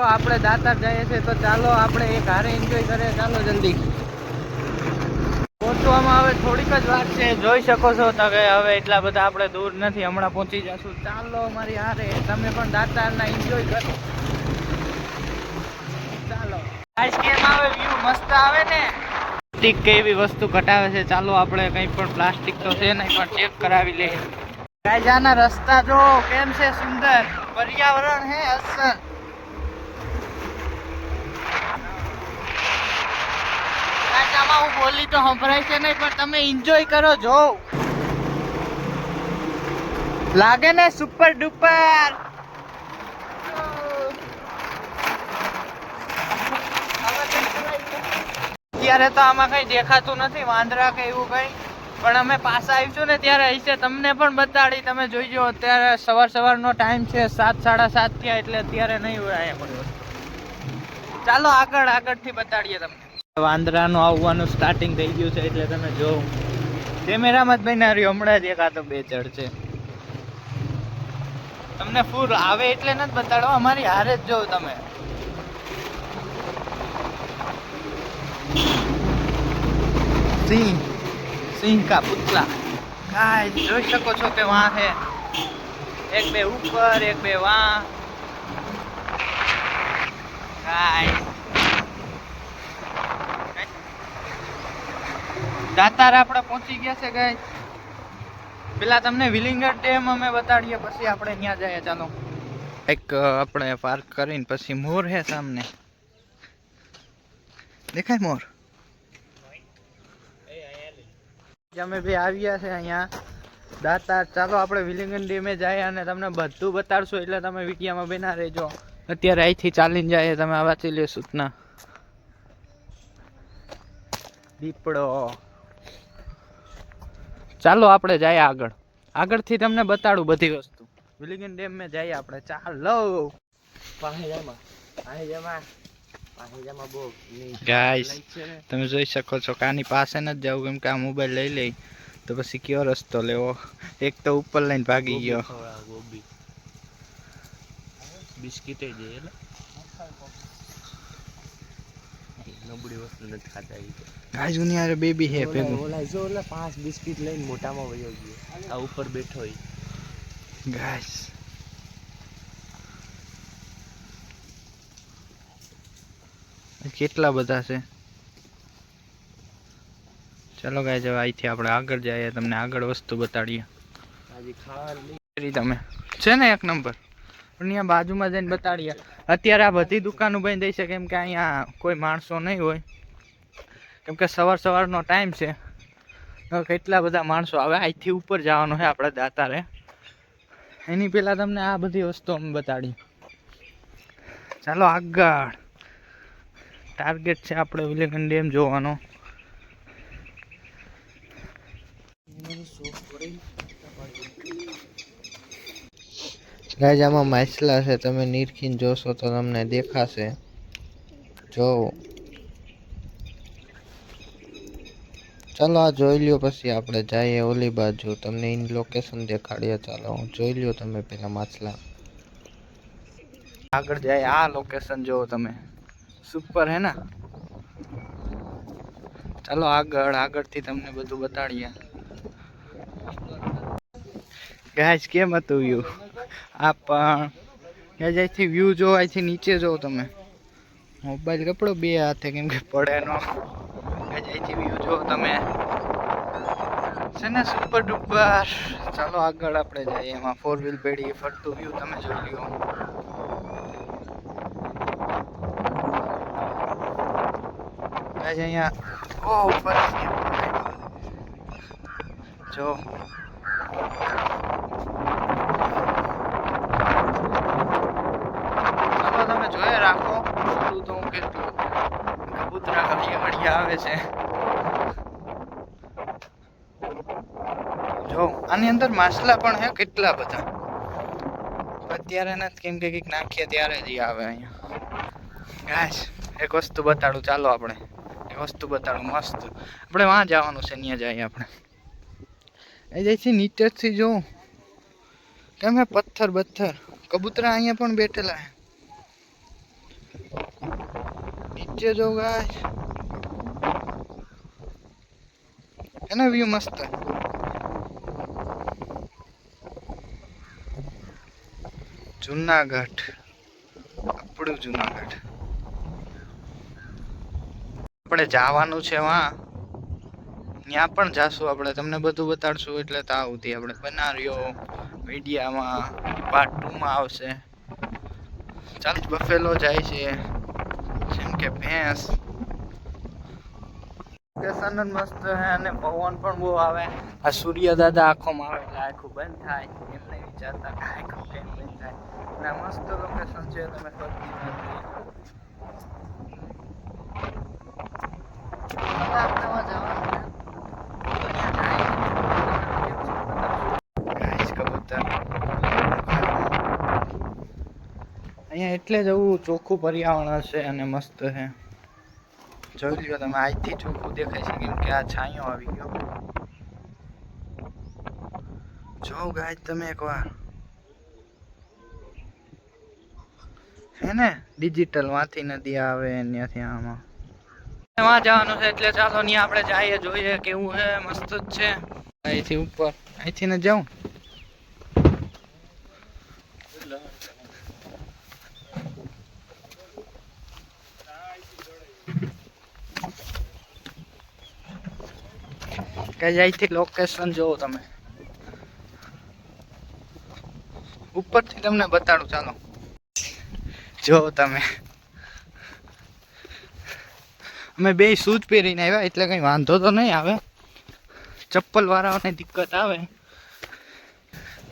આપણે દાતાર જઈએ છીએ, તો ચાલો આપણે એક હારે એન્જોય કરીએ. ચાલો જલ્દી. પહોંચવામાં હવે થોડીક જ વાર છે. જોઈ શકો છો તમે હવે એટલા બધા આપણે દૂર નથી, હમણાં પહોંચી જશું. ચાલો મારી હારે. તમે પણ દાતારના એન્જોય કરો. ચાલો. આવે ને? પ્લાસ્ટિક કે એવી વસ્તુ ઘટાવે છે? ચાલો આપણે કંઈ પણ પ્લાસ્ટિક તો છે નહીં, પણ ચેક કરાવી લઈએ. રસ્તા જો, કેમ છે સુંદર? પર્યાવરણ હે અસલ આમાં બોલી તો સંભળાય છે નહીં, પણ તમે એન્જોય કરો જો લાગે ને સુપર ડુપર અત્યારે તો આમાં કઈ દેખાતું નથી, વાંદરા કે એવું કઈ. પણ અમે પાછા આવીશું ને ત્યારે હશે તમને પણ બતાડી, તમે જોઈજો, અત્યારે સવાર સવારનો ટાઈમ છે, સાત, સાડા સાત થયા એટલે અત્યારે નહીં હોય કોઈ ચાલો આગળ, આગળથી બતાડીએ તમને. વાંદરાનું આવવાનું સ્ટાર્ટિંગ થઈ ગયું છે એટલે તમે જો કેમેરામાં જ બન્યા રહ્યો, હમણાં જ એકાદો બે ચડ છે. તમને ફૂલ આવે એટલે નથી બતાડો અમારી હારે જ જોઉં તમે. સિંહ સિંહ કા પુતલા. ગાઈસ જોઈ શકો છો કે વાં હે એક બે ઉપર, એક બે વાં. ગાઈસ દાતાર આપણે પહોંચી ગયા છે ગાઈસ પેલા તમને વિલિંગર ડેમ અમે બતાડીએ, પછી આપણે ત્યાં જઈએ. ચાલો. એક આપણે પાર્ક કરીને પછી મોર હે સામને. દેખાય મોર? અમે ભાઈ આવ્યા છે અહીંયા. દાતાર, ચાલો આપણે વિલિંગન ડેમે જાય અને તમને બધું બતાડશું, એટલે તમે વિડીયામાં બેના રહેજો. અત્યારે અહીંથી ચાલીને જાય તમે આ વાંચી લે સૂચના. દીપડો. ચાલો આપણે જઈએ આગળ. આગળથી તમને બતાડું બધી વસ્તુ. વિલિંગન ડેમ મેં જઈએ આપણે. ચાલો. ગાઈસ તમે જોઈ શકો છો કાની પાસે ન જવું કેમ કે આ મોબાઈલ લઈ લઈ. તો પછી કયો રસ્તો લેવો? એક તો ઉપર લઈને ભાગી ગયો. બિસ્કીટ જઈએ એટલે. નબળી વસ્તુ નથી ખાતા એ તો. ની આરે બેબી હે ભેગું. ઓલા જો ઓલા પાંચ બિસ્કિટ લઈને મોટામાં વયો ગયો. આ ઉપર બેઠો ઈ. ગાઈસ. કેટલા બધા છે? ચાલો ગાય હવે અહીંથી આપણે આગળ જઈએ તમને આગળ વસ્તુ બતાડીએ. તમે. છે ને એક નંબર? અહીંયા બાજુમાં જઈને બતાડીએ. અત્યારે આ બધી દુકાનો બંધ થઈ છે, કેમ કે અહીંયા કોઈ માણસો નહીં હોય. કેમ કે સવાર સવારનો ટાઈમ છે. કેટલા બધા માણસો આવે, અહીંથી ઉપર જવાનું છે આપણે દાતારે. એની પહેલાં તમને આ બધી વસ્તુ અમે બતાડી. ચાલો આગળ. ટાર્ગેટ છે આપણે વિલેગન ડેમ જોવાનો. ગાઈઝ આમાં માછલા છે. તમે નીરખીને જોશો તો તમને દેખાશે. જો. ચાલો, આ જોઈ લ્યો પછી આપણે જઈએ ઓલી બાજુ. તમને એની લોકેશન દેખાડીએ. ચાલો જોઈ લ્યો તમે પેલા માછલા. આગળ જાય આ લોકેશન જોવો તમે. સુપર હે ને? ચાલો, આગળ, આગળથી તમને બધું બતાડીએ. ગાઈસ, કેમ હતું વ્યૂ? આ પણ જ્યાંથી વ્યૂ જો અહીંથી નીચે જો તમે. મોબાઈલ કપડો બે હાથે, કેમ કે પડે નો. અહીંથી વ્યૂ જો તમે. છે ને સુપર ડુપર ચાલો આગળ આપણે જઈએ એમાં. ફોર વ્હીલ પેઢી, ફરતું વ્યૂ તમે જોઈ લ્યો. અહીંયા ઓ ઉપર જો ચાલો તમે જોયે રાખો થોડું તો હું કેટલું કબૂતરા ઘડિયા ઘડિયા આવે છે. જો, આની અંદર માછલા પણ હે, કેટલા બધા? અત્યારે નથી, કેમ કે કંઈક નાખીએ ત્યારે જ આવે અહીંયા. ગાઈસ, એક વસ્તુ બતાડું, ચાલો આપણે. એક વસ્તુ બતાડું, મસ્ત. આપણે વાં જવાનું છે ત્યાં જઈએ આપણે. એ જઈથી નીચેથી જોઉં કેમ હે, પથ્થર, બથ્થર? કબૂતરા અહીંયા પણ બેઠેલા હે. નીચે જો ગાય. એનો વ્યૂ મસ્ત. જુનાગઢ. આપણું જુનાગઢ. આપણે જવાનું છે વાં ત્યાં પણ જાશું આપણે. તમને બધું બતાડશું એટલે તો આવતી આપણે બનાવ્યો મીડિયામાં પાર્ટ ટુમાં આવશે. ચાલ, બફેલો જાય છે. જેમ કે ભેંસ. લોકેશન જ મસ્ત છે અને પવન પણ બહુ આવે. આ સૂર્ય દાદા આંખોમાં આવે. એટલે આખું બંધ થાય. એમ નહીં વિચારતા કે આખું કેમ બંધ થાય. અને આ મસ્ત લોકેશન છે. તમે ફરતી નથી જવાનું છે ગાઈસ કબૂતર અહીંયા એટલે જ એવું ચોખ્ખું પર્યાવરણ હશે અને મસ્ત છે. જોઈ લ્યો તમે આજથી ચોખ્ખું દેખાય છે, કેમ કે આ છાંયો આવી ગયો. જો ગાય તમે એકવાર. હે ને? ડિજિટલમાંથી નદી આવે ત્યાંથી આમાં. એમાં જવાનું છે એટલે ચાલો ત્યાં આપણે જઈએ, જોઈએ કેવું છે, મસ્ત જ છે. અહીંથી ઉપર. અહીંથી ને જાઉં. કે અહીંથી લોકેશન જોવો તમે. ઉપરથી તમને બતાડું, ચાલો. જો તમે. અમે બે શૂઝ પહેરીને આવ્યા, એટલે કંઈ વાંધો તો નહીં આવે. ચપ્પલ વાળાઓને દિક્કત આવે.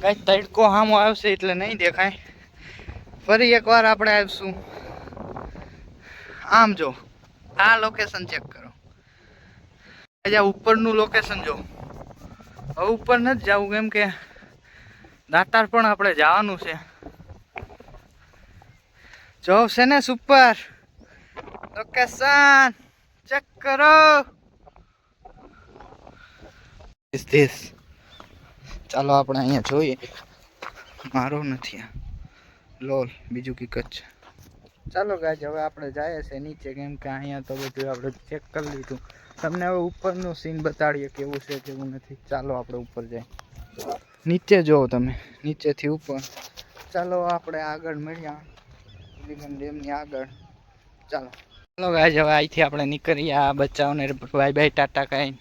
કઈ તડકો હામો આવશે એટલે નહીં દેખાય. ફરી એકવાર આપણે આવીશું. આમ જો, આ લોકેશન ચેક કરો. આજે ઉપરનું લોકેશન જો. હવે ઉપર નથી જવું કેમ કે દાતાર પણ આપણે જવાનું છે. જો છે ને સુપર લોકેશન ચેક કરો ચાલો, આપણે અહીંયા જોઈએ. મારો નથી આ. લોલ, બીજું કીક જ છે. ચાલો ગાજ હવે આપણે જઈએ છે નીચે. કેમ કે અહીંયા તો બધું આપણે ચેક કરી લીધું. તમને હવે ઉપરનું સીન બતાડીએ કેવું છે કેવું નથી. ચાલો આપણે ઉપર જઈએ. નીચે જુઓ તમે. નીચેથી ઉપર. ચાલો આપણે આગળ મળ્યા. વિલિંગમ ડેમની આગળ. ચાલો. ચાલો ગાય હવે અહીંથી આપણે નીકળીએ આ બચ્ચાઓને. બાય બાય ટાટા કાઈ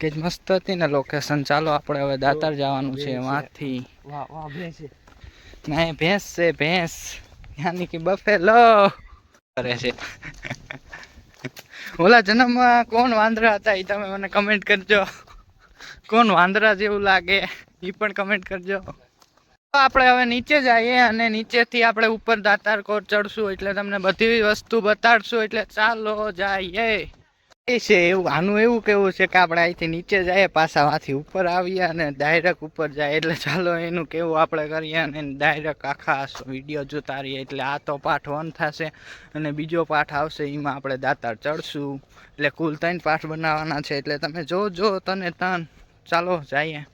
કે જ મસ્ત હતી ને લોકેશન ચાલો આપણે હવે દાતાર જવાનું છે વાંથી. ના ભેંસ છે ભેંસ. યાની કે બફેલો. કરે છે. ઓલા જન્મમાં કોણ વાંદરા હતા એ તમે મને કમેન્ટ કરજો. કોણ વાંદરા જેવું લાગે એ પણ કમેન્ટ કરજો. આપણે હવે નીચે જઈએ અને નીચેથી આપણે ઉપર દાતાર કોટ ચડશું એટલે તમને બધી વસ્તુ બતાડશું એટલે ચાલો જઈએ. છે, એવું, આનું એવું કેવું છે કે આપણે અહીંથી નીચે જઈએ પાછા માંથી ઉપર આવીએ અને ડાયરેક્ટ ઉપર જાય. એટલે ચાલો એનું કેવું આપણે કરીએ અને ડાયરેક્ટ આખા વીડિયો જોતા રહીએ એટલે આ તો પાઠ વન થશે અને બીજો પાઠ આવશે, એમાં આપણે દાતાર ચડશું. એટલે કુલ ત્રણ પાઠ બનાવવાના છે. એટલે તમે જો જો, તને તન. ચાલો, જઈએ.